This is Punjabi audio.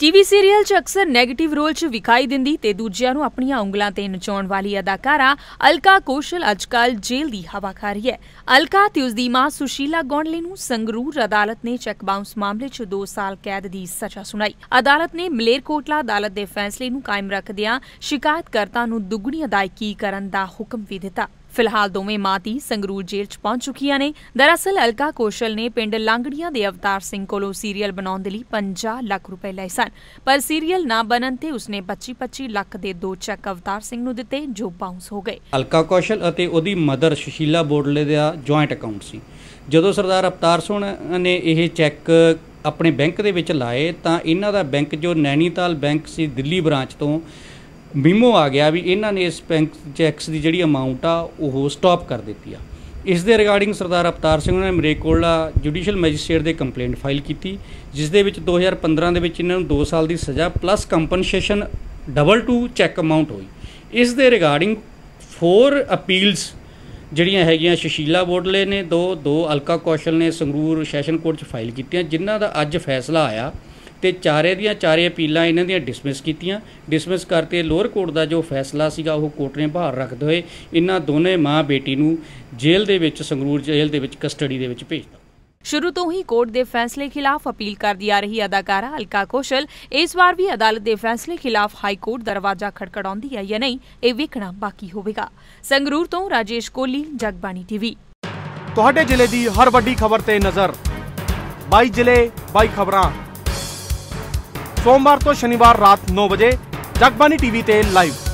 ਟੀਵੀ ਸੀਰੀਅਲ 'ਚ ਅਕਸਰ 네ਗੇਟਿਵ ਰੋਲ 'ਚ ਵਿਖਾਈ ਦਿੰਦੀ ਤੇ ਦੂਜਿਆਂ ਨੂੰ ਆਪਣੀਆਂ ਉਂਗਲਾਂ ਤੇ ਨਚਾਉਣ ਵਾਲੀ ਅਦਾਕਾਰਾ ਅਲਕਾ ਕੋਸ਼ਲ ਅੱਜਕੱਲ ਜੇਲ੍ਹ ਦੀ ਹਵਾ ਖਾ ਰਹੀ ਹੈ। ਅਲਕਾ ਤੇ ਉਸ ਦੀ ਮਾਂ ਸੁਸ਼ੀਲਾ ਗੌਂਡਲੇ ਨੂੰ ਸੰਗਰੂਰ ਅਦਾਲਤ ਨੇ ਚੈੱਕ ਬਾਉਂਸ ਮਾਮਲੇ 'ਚ 2 ਸਾਲ ਕੈਦ ਦੀ ਸਜ਼ਾ ਸੁਣਾਈ। ਅਦਾਲਤ ਨੇ ਮਲੇਰਕੋਟਲਾ ਅਦਾਲਤ ਦੇ ਫੈਸਲੇ ਨੂੰ ਕਾਇਮ ਰੱਖਦਿਆਂ ਸ਼ਿਕਾਇਤਕਰਤਾ ਨੂੰ ਦੁੱਗਣੀ ਅਦਾਇਗੀ ਕਰਨ ਦਾ ਹੁਕਮ ਵੀ ਦਿੱਤਾ। ਫਿਲਹਾਲ ਦੋਵੇਂ ਮਾਤੀ ਸੰਗਰੂਰ ਜੇਲ੍ਹ 'ਚ ਪਹੁੰਚ ਚੁੱਕੀਆਂ ਨੇ। ਦਰਅਸਲ ਅਲਕਾ ਕੋਸ਼ਲ ਨੇ ਪਿੰਡ ਲਾਂਗੜੀਆਂ ਦੇ ਅਵਤਾਰ ਸਿੰਘ ਕੋਲੋਂ ਸੀਰੀਅਲ ਬਣਾਉਣ ਦੇ ਲਈ 50 ਲੱਖ ਰੁਪਏ ਲਏ ਸਨ। ਪਰ ਸੀਰੀਅਲ ਨਾ ਬਣਨ ਤੇ ਉਸਨੇ 25-25 ਲੱਖ ਦੇ ਦੋ ਚੈੱਕ ਅਵਤਾਰ ਸਿੰਘ ਨੂੰ ਦਿੱਤੇ, ਜੋ ਬਾਉਂਸ ਹੋ ਗਏ। ਅਲਕਾ ਕੌਸ਼ਲ ਅਤੇ ਉਹਦੀ ਮਦਰ ਸੁਸ਼ੀਲਾ ਬੋਡਲੇ ਦਾ ਜੁਆਇੰਟ ਅਕਾਊਂਟ ਸੀ। ਜਦੋਂ ਸਰਦਾਰ ਅਵਤਾਰ ਸਿੰਘ ਨੇ ਇਹ ਚੈੱਕ ਆਪਣੇ ਬੈਂਕ ਦੇ ਵਿੱਚ ਲਾਏ, ਤਾਂ ਇਹਨਾਂ ਦਾ ਬੈਂਕ ਜੋ ਨੈਣੀਤਾਲ ਬੈਂਕ ਸੀ ਦਿੱਲੀ ਬ੍ਰਾਂਚ ਤੋਂ ਮੀਮੋ ਆ ਗਿਆ ਵੀ ਇਹਨਾਂ ਨੇ ਇਸ ਬੈਂਕ ਚੈਕਸ ਦੀ ਜਿਹੜੀ ਅਮਾਉਂਟ ਆ, ਉਹ ਸਟਾਪ ਕਰ ਦਿੱਤੀ ਆ। ਇਸ ਦੇ ਰਿਗਾਰਡਿੰਗ ਸਰਦਾਰ ਅਵਤਾਰ ਸਿੰਘ ਨੇ ਮਰੇਕੋਲਾ ਜੁਡੀਸ਼ੀਅਲ ਮੈਜਿਸਟ੍ਰੇਟ ਦੇ ਕੰਪਲੇਂਟ ਫਾਈਲ ਕੀਤੀ, ਜਿਸ ਦੇ ਵਿੱਚ 2015 ਦੇ ਵਿੱਚ ਇਹਨਾਂ ਨੂੰ 2 ਸਾਲ ਦੀ ਸਜ਼ਾ plus compensation double to cheque amount ਹੋਈ। ਇਸ ਦੇ ਰਿਗਾਰਡਿੰਗ 4 ਅਪੀਲਸ ਜਿਹੜੀਆਂ ਹੈਗੀਆਂ ਸੁਸ਼ੀਲਾ ਬੋਡਲੇ ਨੇ ਦੋ ਦੋ ਅਲਕਾ ਕੌਸ਼ਲ ਨੇ ਸੰਗਰੂਰ ਸੈਸ਼ਨ ਕੋਰਟ 'ਚ ਫਾਈਲ ਕੀਤੀਆਂ, ਜਿਨ੍ਹਾਂ ਦਾ ਅੱਜ ਫੈਸਲਾ ਆਇਆ। ਤੇ ਚਾਰੇ ਦੀਆਂ ਚਾਰੇ ਅਪੀਲਾਂ ਇਹਨਾਂ ਦੀਆਂ ਡਿਸਮਿਸ ਕੀਤੀਆਂ। ਡਿਸਮਿਸ ਕਰਤੇ ਲੋਅਰ ਕੋਰਟ ਦਾ ਜੋ ਫੈਸਲਾ ਸੀਗਾ ਉਹ ਕੋਰਟ ਨੇ ਬਾਹਰ ਰੱਖਦੇ ਹੋਏ। ਇਹਨਾਂ ਦੋਨੇ ਮਾਂ ਬੇਟੀ ਨੂੰ ਜੇਲ੍ਹ ਦੇ ਵਿੱਚ ਸੰਗਰੂਰ ਜੇਲ੍ਹ ਦੇ ਵਿੱਚ ਕਸਟਡੀ ਦੇ ਵਿੱਚ ਭੇਜਤਾ ਸ਼ੁਰੂ ਤੋਂ ਹੀ ਕੋਰਟ ਦੇ ਫੈਸਲੇ ਖਿਲਾਫ ਅਪੀਲ ਕਰਦੀ ਆ ਰਹੀ ਅਦਾਕਾਰਾ ਅਲਕਾ ਕੋਸ਼ਲ। ਇਸ ਵਾਰ ਵੀ ਅਦਾਲਤ ਦੇ ਫੈਸਲੇ ਖਿਲਾਫ ਹਾਈ ਕੋਰਟ ਦਰਵਾਜ਼ਾ ਖੜਕੜਾਉਂਦੀ ਹੈ ਜਾਂ ਨਹੀਂ ਇਹ ਵੇਖਣਾ ਬਾਕੀ ਹੋਵੇਗਾ। ਸੰਗਰੂਰ ਤੋਂ ਰਾਜੇਸ਼ ਕੋਲੀ ਜਗਬਾਣੀ ਟੀਵੀ। ਤੁਹਾਡੇ ਜ਼ਿਲ੍ਹੇ ਦੀ ਹਰ ਵੱਡੀ ਖਬਰ ਤੇ ਨਜ਼ਰ। 22 ਜ਼ਿਲ੍ਹੇ 22 ਖਬਰਾਂ। ਸੋਮਵਾਰ ਤੋਂ ਸ਼ਨੀਵਾਰ ਰਾਤ 9 ਵਜੇ ਜਗਬਾਨੀ ਟੀਵੀ ਤੇ ਲਾਈਵ।